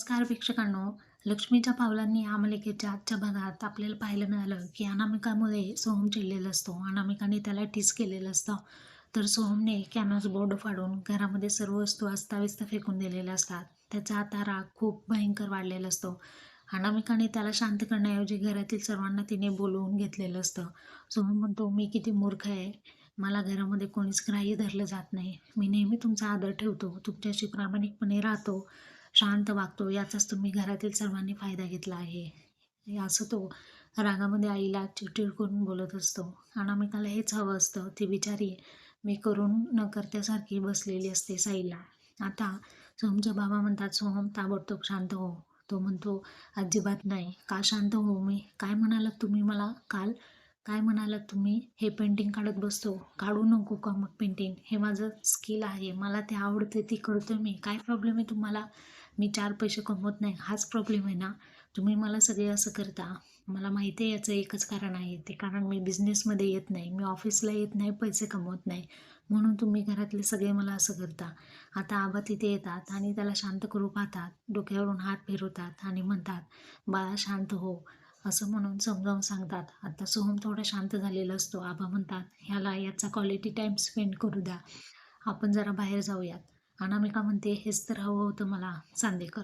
नमस्कार प्रेक्षकांनो. लक्ष्मीच्या पावलांनी या मालिकेच्या आजच्या भागात आपल्याला पाहायला मिळालं की अनामिकामुळे सोहम चिडलेला असतो. अनामिकाने त्याला टीस केलेलं असतं. तर सोहमने कॅनॉस बोर्ड फाडून घरामध्ये सर्व वस्तू अस्ताव्यस्त फेकून दिलेल्या असतात. त्याचा आता राग खूप भयंकर वाढलेला असतो. अनामिकाने त्याला शांत करण्याऐवजी घरातील सर्वांना तिने बोलवून घेतलेलं असतं. सोहम म्हणतो मी किती मूर्ख आहे. मला घरामध्ये कोणीच ग्राह्य धरलं जात नाही. मी नेहमी तुमचा आदर ठेवतो. तुमच्याशी प्रामाणिकपणे राहतो. शांत वागतो. याचाच तुम्ही घरातील सर्वांनी फायदा घेतला आहे. असं तो रागामध्ये आईला चिडचिड करून बोलत असतो. अनामिकाला हेच हवं असतं. ती बिचारी मी करून न करत्यासारखी बसलेली असते साईला. आता सोहमचे बाबा म्हणतात सोहम ताबडतोब शांत हो. तो म्हणतो अजिबात नाही. का शांत हो मी? काय म्हणालात तुम्ही मला? काल काय म्हणालात तुम्ही? हे पेंटिंग काढत बसतो. काढू नको का मग पेंटिंग हे माझं स्किल आहे. मला ते आवडते ती करतो मी. काय प्रॉब्लेम आहे तुम्हाला? मी चार पैसे कमवत नाही. हाच प्रॉब्लेम आहे ना? तुम्ही मला सगळे असं करता. मला माहिती आहे याचं एकच कारण आहे. ते कारण मी बिझनेसमध्ये येत नाही. मी ऑफिसला येत नाही पैसे कमवत नाही. म्हणून तुम्ही घरातले सगळे मला असं करता. आता आबा तिथे येतात आणि त्याला शांत करू पाहतात. डोक्यावरून हात फिरवतात आणि म्हणतात बाळा शांत हो. असं म्हणून समजावून सांगतात. आता सोहम थोडा शांत झालेला असतो. आबा म्हणतात ह्याला याचा क्वालिटी टाईम स्पेंड करू द्या. आपण जरा बाहेर जाऊयात. अनामिका म्हणते हेच तर हवं होतं मला चांदेकर.